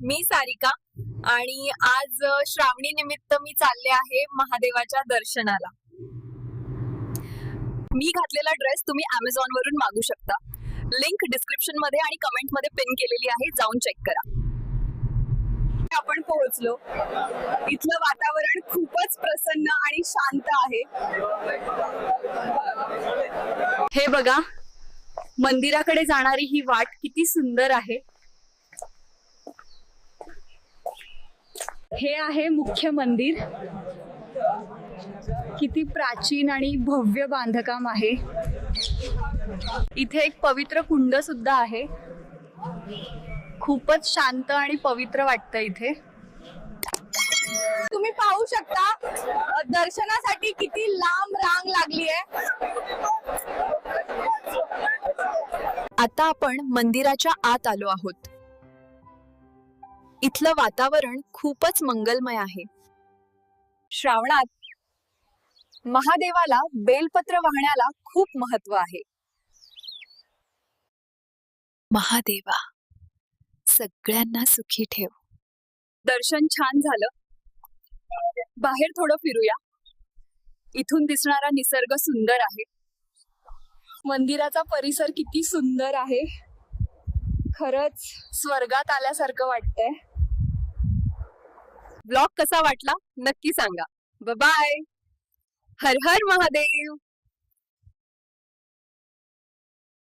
मी सारिका आणि आज श्रावणी निमित्त मी चालले आहे महादेवाच्या दर्शनाला. मी घातलेला ड्रेस तुम्ही अमेझॉन वरून मागू शकता. लिंक डिस्क्रिप्शनमध्ये आणि कमेंटमध्ये पिन केलेली आहे जाऊन चेक करा. आपण पोहोचलो. इथलं वातावरण खूपच प्रसन्न आणि शांत आहे. हे बघा मंदिराकडे जाणारी ही वाट किती सुंदर आहे. हे आहे मुख्य मंदिर. किती प्राचीन आणि भव्य बांधकाम आहे. इथे एक पवित्र कुंड सुद्धा आहे. खूपच शांत आणि पवित्र वाटतं इथे. तुम्ही पाहू शकता दर्शनासाठी किती लांब रांग लागली आहे. आता आपण मंदिराच्या आत आलो आहोत. इथलं वातावरण खूपच मंगलमय आहे. श्रावणात महादेवाला बेलपत्र वाहण्याला खूप महत्त्व आहे. महादेवा सगळ्यांना सुखी ठेव. दर्शन छान झालं. बाहेर थोडं फिरूया. इथून दिसणारा निसर्ग सुंदर आहे. मंदिराचा परिसर किती सुंदर आहे. खरंच स्वर्गात आल्यासारखं वाटतंय. ब्लॉग कसा वाटला नक्की सांगा. बाय हर हर महादेव.